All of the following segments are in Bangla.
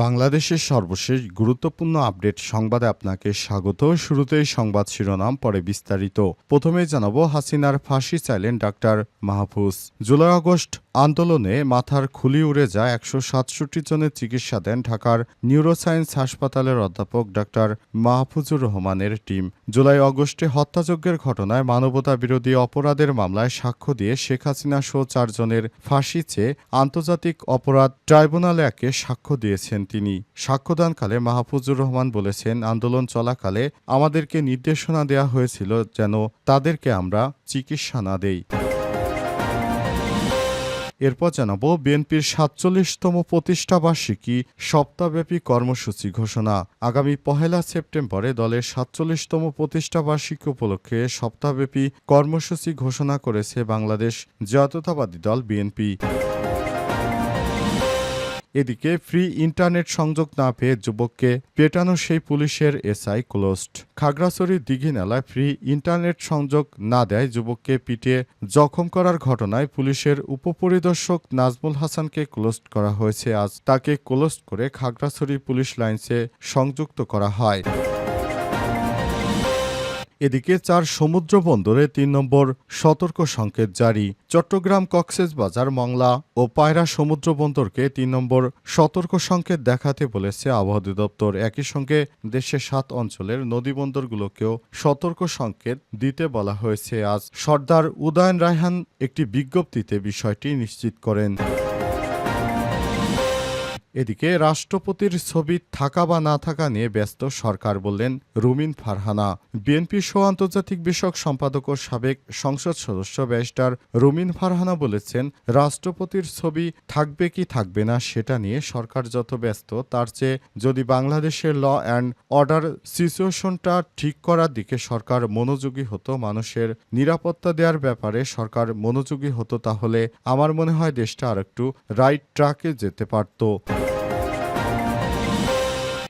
বাংলাদেশের সর্বশেষ গুরুত্বপূর্ণ আপডেট সংবাদে আপনাকে স্বাগত। শুরুতেই সংবাদ শিরোনাম, পরে বিস্তারিত। প্রথমে জানাব, হাসিনার ফাঁসি চাইলেন ডাক্তার মাহফুজ। জুলাই আগস্ট আন্দোলনে মাথার খুলি উড়ে যায় একশো সাতষট্টি জনের চিকিৎসা দেন ঢাকার নিউরোসায়েন্স হাসপাতালের অধ্যাপক ডাক্তার মাহফুজুর রহমানের টিম। জুলাই অগস্টে হত্যাযজ্ঞের ঘটনায় মানবতা বিরোধী অপরাধের মামলায় সাক্ষ্য দিয়ে শেখ হাসিনা সহ চারজনের ফাঁসি চেয়ে আন্তর্জাতিক অপরাধ ট্রাইব্যুনালে একে সাক্ষ্য দিয়েছেন। তিনি। সাক্ষ্যদানকালে মাহফুজুর রহমান বলেছেন, আন্দোলন চলাকালে আমাদেরকে নির্দেশনা দেওয়া হয়েছিল যেন তাদেরকে আমরা চিকিৎসা না দেই। এরপর জানাব, বিএনপির সাতচল্লিশতম প্রতিষ্ঠাবার্ষিকী সপ্তাহব্যাপী কর্মসূচি ঘোষণা। আগামী পহেলা সেপ্টেম্বরে দলের সাতচল্লিশতম প্রতিষ্ঠাবার্ষিকী উপলক্ষে সপ্তাহব্যাপী কর্মসূচি ঘোষণা করেছে বাংলাদেশ জাতীয়তাবাদী দল বিএনপি। এদিকে ফ্রি ইন্টারনেট সংযোগ না পেয়ে যুবককে পেটানো সেই পুলিশের এসআই ক্লোজড খাগড়াছড়ির দিঘিনালায় ফ্রি ইন্টারনেট সংযোগ না দেয় যুবককে পিটিয়ে জখম করার ঘটনায় পুলিশের উপপরিদর্শক নাজমুল হাসানকে ক্লোজড করা হয়েছে। আজ তাকে ক্লোজড করে খাগড়াছড়ি পুলিশ লাইন্সে সংযুক্ত করা হয়। এদিকে চার সমুদ্র বন্দরে তিন নম্বর সতর্ক সংকেত জারি। চট্টগ্রাম কক্সেস বাজার, মংলা ও পায়রা সমুদ্র বন্দরকে তিন নম্বর সতর্ক সংকেত দেখাতে বলেছে আবহাওয়া দপ্তর একই সঙ্গে দেশের সাত অঞ্চলের নদী বন্দরগুলোকেও সতর্ক সংকেত দিতে বলা হয়েছে। আজ সর্দার উদয়ন রায়হান একটি বিজ্ঞপ্তিতে বিষয়টি নিশ্চিত করেন। এদিকে রাষ্ট্রপতির ছবি থাকা বা না থাকা নিয়ে ব্যস্ত সরকার বললেন রুমিন ফারহানা। বিএনপি সহ আন্তর্জাতিক বিষয়ক সম্পাদক ও সাবেক সংসদ সদস্য ব্যারিস্টার রুমিন ফারহানা বলেছেন, রাষ্ট্রপতির ছবি থাকবে কি থাকবে না সেটা নিয়ে সরকার যত ব্যস্ত, তার চেয়ে যদি বাংলাদেশের ল অ্যান্ড অর্ডার সিচুয়েশনটা ঠিক করার দিকে সরকার মনোযোগী হতো মানুষের নিরাপত্তা দেওয়ার ব্যাপারে সরকার মনোযোগী হতো তাহলে আমার মনে হয় দেশটা আরেকটু রাইট ট্র্যাকে যেতে পারত।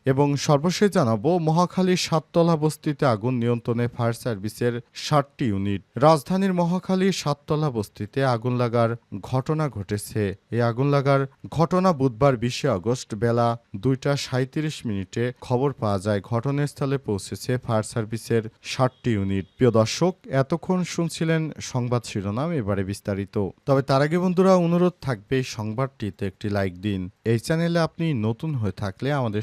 এবং সর্বশেষ জানাব, মহাখালীর সাততলা বস্তিতে আগুন নিয়ন্ত্রণে ফায়ার সার্ভিসের ষাটটি ইউনিট। রাজধানীর মহাখালীর সাততলা বস্তিতে আগুন লাগার ঘটনা ঘটেছে। এই আগুন লাগার ঘটনা বুধবার বিশে আগস্ট বেলা দুইটা সাঁত্রিশ মিনিটে খবর পাওয়া যায়। ঘটনাস্থলে পৌঁছেছে ফায়ার সার্ভিসের ষাটটি ইউনিট। প্রিয় দর্শক, এতক্ষণ শুনছিলেন সংবাদ শিরোনাম, এবারে বিস্তারিত। তবে তার আগে বন্ধুরা, অনুরোধ থাকবে সংবাদটিতে একটি লাইক দিন। এই চ্যানেলে আপনি নতুন হয়ে থাকলে আমাদের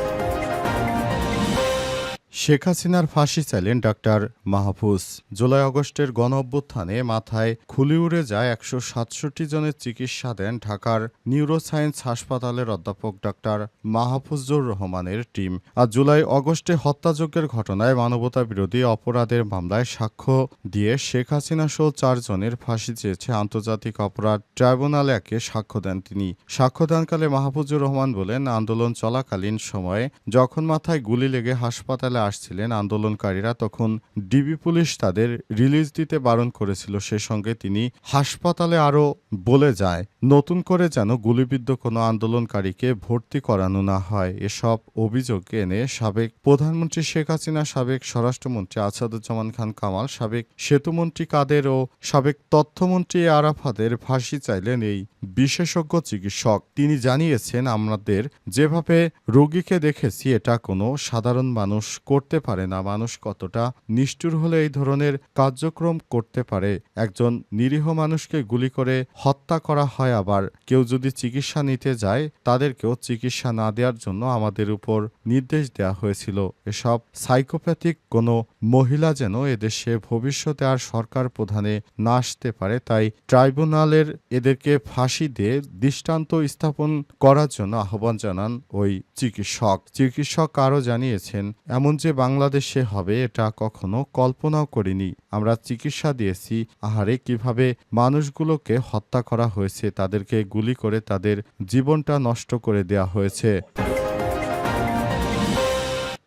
শেখ হাসিনার ফাঁসি চাইলেন ডাক্তার মাহফুজ। জুলাই আগস্টের গণ অভ্যুত্থানে মাথায় খুলি উড়ে যায় একশো সাতষট্টি জনের চিকিৎসা দেন ঢাকার নিউরোসায়েন্স হাসপাতালের অধ্যাপক ডাক্তার মাহফুজুর রহমানের টিম। আর জুলাই অগস্টে হত্যাযজ্ঞের ঘটনায় মানবতা বিরোধী অপরাধের মামলায় সাক্ষ্য দিয়ে শেখ হাসিনা সহ চারজনের ফাঁসি চেয়েছে আন্তর্জাতিক অপরাধ ট্রাইব্যুনাল একে সাক্ষ্য দেন তিনি। সাক্ষ্যদানকালে মাহফুজুর রহমান বলেন, আন্দোলন চলাকালীন সময়ে যখন মাথায় গুলি লেগে হাসপাতালে আসছিলেন আন্দোলনকারীরা, তখন ডিবি পুলিশ তাদের রিলিজ দিতে বারণ করেছিল। সে সঙ্গে তিনি হাসপাতালে আরও বলে যায়, নতুন করে যেন গুলিবিদ্ধ কোনো আন্দোলনকারীকে ভর্তি করানো না হয়। এসব অভিযোগ এনে সাবেক প্রধানমন্ত্রী শেখ হাসিনা, সাবেক স্বরাষ্ট্রমন্ত্রী আসাদুজ্জামান খান কামাল, সাবেক সেতুমন্ত্রী কাদের ও সাবেক তথ্যমন্ত্রী আরাফাদের ফাঁসি চাইলেন এই বিশেষজ্ঞ চিকিৎসক। তিনি জানিয়েছেন, আমাদের যেভাবে রোগীকে দেখেছি, এটা কোনো সাধারণ মানুষ করতে পারে না মানুষ কতটা নিষ্ঠুর হলে এই ধরনের কার্যক্রম করতে পারে। একজন নিরীহ মানুষকে গুলি করে হত্যা করা হয় আবার। কেউ যদি চিকিৎসা নিতে যায়, তাদেরকেও চিকিৎসা না দেওয়ার জন্য আমাদের উপর নির্দেশ দেওয়া হয়েছিল। এসব সাইকোপ্যাথিক কোনো মহিলা যেন এদেশে ভবিষ্যতে আর সরকার প্রধানে না আসতে পারে, তাই ট্রাইব্যুনালের এদেরকে ফাঁসি দিয়ে দৃষ্টান্ত স্থাপন করার জন্য আহ্বান জানান ওই চিকিৎসক। চিকিৎসক আরও জানিয়েছেন, এমন যে বাংলাদেশে হবে, এটা কখনো কল্পনাও করিনি। আমরা চিকিৎসা দিয়েছি, আহারে কীভাবে মানুষগুলোকে হত্যা করা হয়েছে, তাদেরকে গুলি করে তাদের জীবনটা নষ্ট করে দেয়া হয়েছে।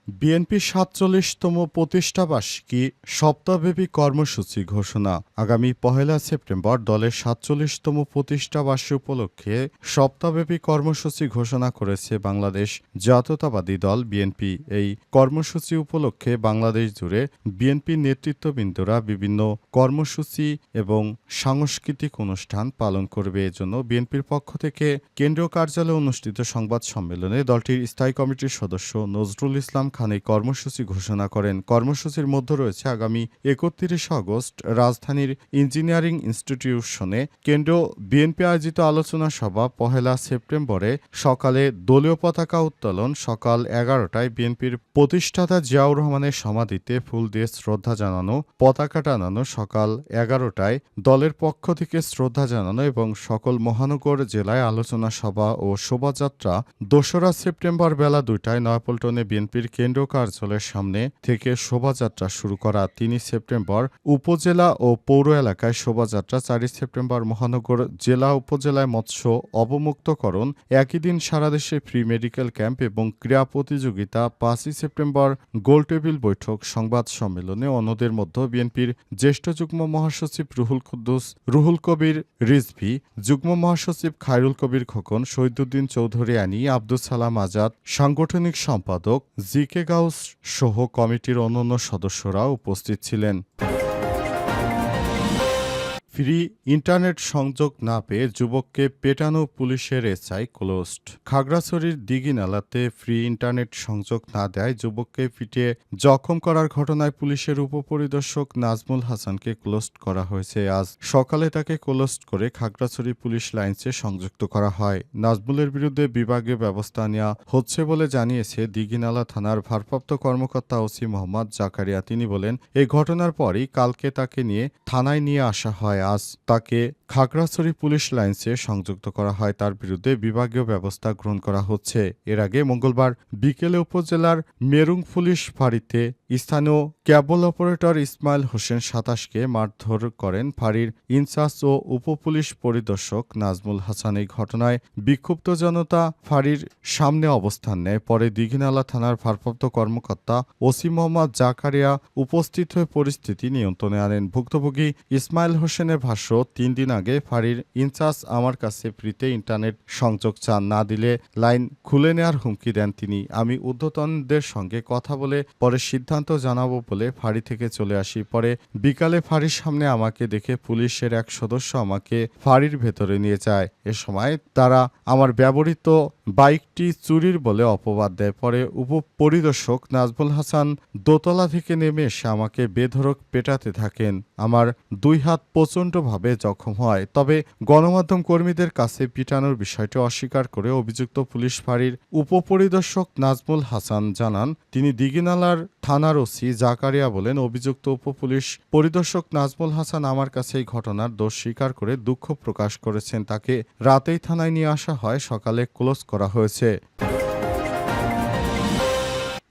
বিএনপি সাতচল্লিশতম প্রতিষ্ঠাবার্ষিকী সপ্তাহব্যাপী কর্মসূচি ঘোষণা। আগামী পহেলা সেপ্টেম্বর দলের সাতচল্লিশতম প্রতিষ্ঠাবার্ষিকী উপলক্ষে সপ্তাহব্যাপী কর্মসূচি ঘোষণা করেছে বাংলাদেশ জাতীয়তাবাদী দল বিএনপি। এই কর্মসূচি উপলক্ষে বাংলাদেশ জুড়ে বিএনপি নেতৃত্ববৃন্দরা বিভিন্ন কর্মসূচি এবং সাংস্কৃতিক অনুষ্ঠান পালন করবে। এজন্য বিএনপির পক্ষ থেকে কেন্দ্রীয় কার্যালয়ে অনুষ্ঠিত সংবাদ সম্মেলনে দলটির স্থায়ী কমিটির সদস্য নজরুল ইসলাম খান এই কর্মসূচি ঘোষণা করেন। কর্মসূচির মধ্যে রয়েছে আগামী একত্রিশে আগস্ট রাজধানীর ইঞ্জিনিয়ারিং ইনস্টিটিউশনে কেন্দ্রীয় বিএনপি আয়োজিত আলোচনা সভা পহেলা সেপ্টেম্বরে সকালে দলীয় পতাকা উত্তোলন সকাল এগারোটায় বিএনপির প্রতিষ্ঠাতা জিয়াউর রহমানের সমাধিতে ফুল দিয়ে শ্রদ্ধা জানানো, পতাকা টানানো সকাল এগারোটায় দলের পক্ষ থেকে শ্রদ্ধা জানানো এবং সকল মহানগর জেলায় আলোচনা সভা ও শোভাযাত্রা দোসরা সেপ্টেম্বর বেলা দুইটায় নয়াপল্টনে বিএনপির কেন্দ্রীয় কার্যালয়ের সামনে থেকে শোভাযাত্রা শুরু করা তিন সেপ্টেম্বর উপজেলা ও পৌর এলাকায় শোভাযাত্রা চারই সেপ্টেম্বর মহানগর জেলা উপজেলায় মৎস্য অবমুক্তকরণ, একই দিন সারা দেশে ফ্রি মেডিকেল ক্যাম্প এবং ক্রীড়া প্রতিযোগিতা, পাঁচই সেপ্টেম্বর গোলটেবিল বৈঠক, সংবাদ সম্মেলনে অন্যদের মধ্যে বিএনপির জ্যেষ্ঠ যুগ্ম মহাসচিব রুহুল কুদ্দুস, রুহুল কবির রিজভি, যুগ্ম মহাসচিব খায়রুল কবির খোকন, শহীদুদ্দিন চৌধুরী আনি আব্দুল সালাম আজাদ, সাংগঠনিক সম্পাদক জি কে গাউস সহ কমিটির অন্যান্য সদস্যরা উপস্থিত ছিলেন। ফ্রি ইন্টারনেট সংযোগ না পেয়ে যুবককে পেটানো পুলিশের এসআই ক্লোজড। খাগড়াছড়ির দিঘিনালাতে ফ্রি ইন্টারনেট সংযোগ না দেয় যুবককে পিটিয়ে জখম করার ঘটনায় পুলিশের উপপরিদর্শক নাজমুল হাসানকে ক্লোজড করা হয়েছে। আজ সকালে তাকে ক্লোজড করে খাগড়াছড়ি পুলিশ লাইন্সে সংযুক্ত করা হয়। নাজমুলের বিরুদ্ধে বিভাগীয় ব্যবস্থা নেওয়া হচ্ছে বলে জানিয়েছে দিঘিনালা থানার ভারপ্রাপ্ত কর্মকর্তা ওসি মোহাম্মদ জাকারিয়া। তিনি বলেন এই ঘটনার পরই কালকে তাকে নিয়ে থানায় নিয়ে আসা হয়। আজ তাকে খাগড়াছড়ি পুলিশ লাইন্সে সংযুক্ত করা হয়। তার বিরুদ্ধে বিভাগীয় ব্যবস্থা গ্রহণ করা হচ্ছে। এর আগে মঙ্গলবার বিকেলে উপজেলার মেরুং পুলিশ ফাঁড়িতে স্থানীয় ক্যাবল অপারেটর ইসমাইল হোসেন সাতাশকে মারধর করেন ফাঁড়ির ইনচার্জ ও উপপুলিশ পরিদর্শক নাজমুল হাসান। এই ঘটনায় বিক্ষুব্ধ জনতা ফাঁড়ির সামনে অবস্থান নেয়। পরে দিঘিনালা থানার ভারপ্রাপ্ত কর্মকর্তা ওসি মোহাম্মদ জাকারিয়া উপস্থিত হয়ে পরিস্থিতি নিয়ন্ত্রণে আনেন। ভুক্তভোগী ইসমাইল হোসেনের ভাষ্য, তিন দিন আগে ফাঁড়ির ইনচার্জ আমার কাছে ফ্রিতে ইন্টারনেট সংযোগ চান, না দিলে লাইন খুলে নেওয়ার হুমকি দেন তিনি। আমি ঊর্ধ্বতনদের সঙ্গে কথা বলে পরে সিদ্ধান্ত জানাব বলে ফাঁড়ি থেকে চলে আসি। পরে বিকালে ফাঁড়ির সামনে আমাকে দেখে পুলিশের এক সদস্য আমাকে ফাঁড়ির ভেতরে নিয়ে যায়। এ সময় তারা আমার ব্যবহৃত বাইকটি চুরির বলে অপবাদ দেয়। পরে উপপরিদর্শক নাজমুল হাসান দোতলা থেকে নেমে এসে আমাকে বেধরক পেটাতে থাকেন। আমার দুই হাত প্রচণ্ডভাবে জখম হয়। তবে গণমাধ্যম কর্মীদের কাছে পিটানোর বিষয়টি অস্বীকার করে অভিযুক্ত পুলিশ ফাঁড়ির উপপরিদর্শক নাজমুল হাসান জানান, তিনি দিঘিনালার থানার ওসি জাকারিয়া বলেন, অভিযুক্ত উপপুলিশ পরিদর্শক নাজমুল হাসান আমার কাছে এই ঘটনার দোষ স্বীকার করে দুঃখ প্রকাশ করেছেন। তাকে রাতেই থানায় নিয়ে আসা হয়। সকালে ক্লোজ করা হয়েছে।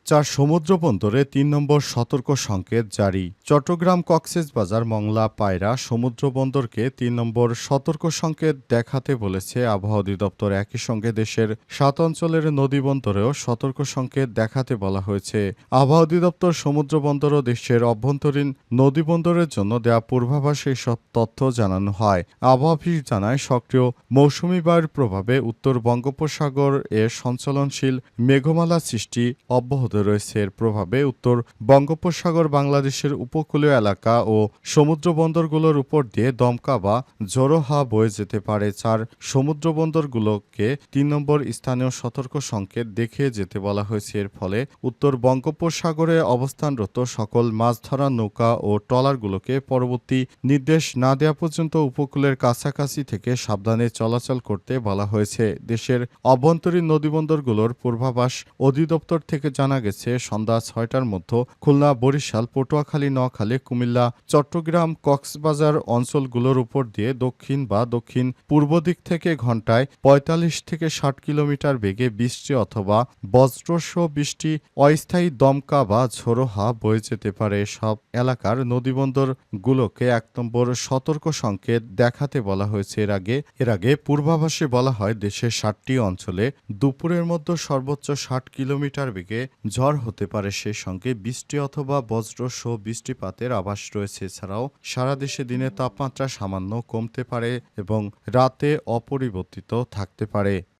চার সমুদ্র বন্দরে তিন নম্বর সতর্ক সংকেত জারি। চট্টগ্রাম কক্সেস বাজার মংলা পায়রা সমুদ্র বন্দরকে তিন নম্বর সতর্ক সংকেত দেখাতে বলেছে আবহাওয়া অধিদপ্তর। একই সঙ্গে দেশের সাত অঞ্চলের নদী বন্দরেও সতর্ক সংকেত দেখাতে বলা হয়েছে। আবহাওয়া অধিদপ্তর সমুদ্র বন্দর ও দেশের অভ্যন্তরীণ নদী বন্দরের জন্য দেয়া পূর্বাভাসে সব তথ্য জানানো হয়। আবহাওয়া অফিস জানায়, সক্রিয় মৌসুমি বায়ুর প্রভাবে উত্তর বঙ্গোপসাগর এ সঞ্চালনশীল মেঘমালা সৃষ্টি অব্যাহত রয়েছে এর প্রভাবে উত্তর বঙ্গোপসাগর, বাংলাদেশের উপকূলীয় এলাকা ও সমুদ্র বন্দরগুলোর উপর দিয়ে দমকা বা জোরো হাওয়া বয়ে যেতে পারে। চার সমুদ্র বন্দরগুলোকে তিন নম্বর স্থানীয় সতর্ক সংকেত দেখিয়ে যেতে বলা হয়েছে। এর ফলে উত্তর বঙ্গোপসাগরে অবস্থানরত সকল মাছ ধরা নৌকা ও ট্রলারগুলোকে পরবর্তী নির্দেশ না দেওয়া পর্যন্ত উপকূলের কাছাকাছি থেকে সাবধানে চলাচল করতে বলা হয়েছে। দেশের অভ্যন্তরীণ নদীবন্দরগুলোর পূর্বাভাস অধিদপ্তর থেকে জানা গেছে সন্ধ্যা ছয়টার মধ্যে খুলনা, বরিশাল, পটুয়াখালী, নোয়াখালী, কুমিল্লা, চট্টগ্রাম, কক্সবাজার অঞ্চলগুলোর উপর দিয়ে দক্ষিণ বা দক্ষিণ পূর্ব দিক থেকে ঘন্টায় পঁয়তাল্লিশ থেকে ষাট কিলোমিটার বেগে বৃষ্টি অথবা বজ্রসহ বৃষ্টি, অস্থায়ী দমকা বা ঝোড়ো হাওয়া বয়ে যেতে পারে। সব এলাকার নদীবন্দরগুলোকে এক নম্বর সতর্ক সংকেত দেখাতে বলা হয়েছে। এর আগে এর আগে পূর্বাভাসে বলা হয়, দেশের ষাটটি অঞ্চলে দুপুরের মধ্যে সর্বোচ্চ ষাট কিলোমিটার বেগে ঝড় হতে পারে সেই সঙ্গে বৃষ্টি অথবা বজ্র সহ বৃষ্টিপাতের আভাস রয়েছে। এছাড়াও সারা দেশে দিনে তাপমাত্রা সামান্য কমতে পারে এবং রাতে অপরিবর্তিত থাকতে পারে।